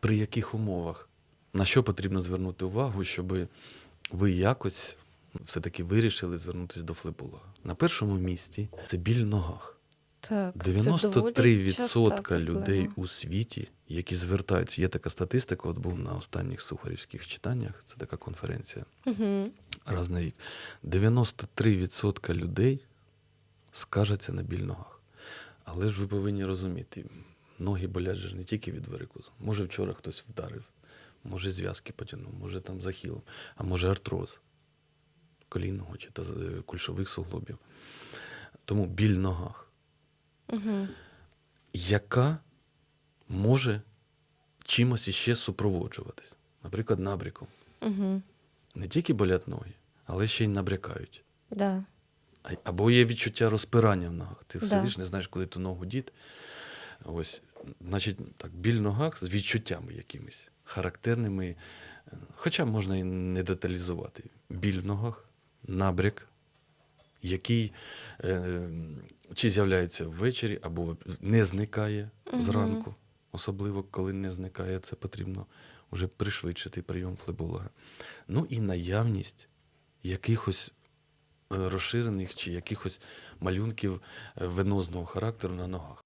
при яких умовах? На що потрібно звернути увагу, щоб ви якось все-таки вирішили звернутися до флеболога? На першому місці це біль в ногах. Так, це доволі 93% людей у світі, які звертаються. Є така статистика, от був на останніх сухарівських читаннях, це така конференція Мгм. раз на рік. 93% людей скажеться на біль в ногах. Але ж ви повинні розуміти, ноги болять же не тільки від варикозу. Може, вчора хтось вдарив, може зв'язки потягнув, може там захилом, а може артроз колінного чи та, з- кульшових суглобів. Тому біль в ногах Мгм. яка може чимось іще супроводжуватись. Наприклад, набряком. Мгм. Не тільки болять ноги, але ще й набрякають. Да. Або є відчуття розпирання в ногах. Ти Да. сидиш, не знаєш, куди ту ногу діти. Ось, значить, так, біль ногах з відчуттями якимись характерними. Хоча можна і не деталізувати. Біль в ногах, набряк, який е, чи з'являється ввечері, або не зникає зранку. Особливо, коли не зникає, це потрібно вже пришвидшити прийом флеболога. Ну і наявність якихось е, розширених чи якихось малюнків е, венозного характеру на ногах.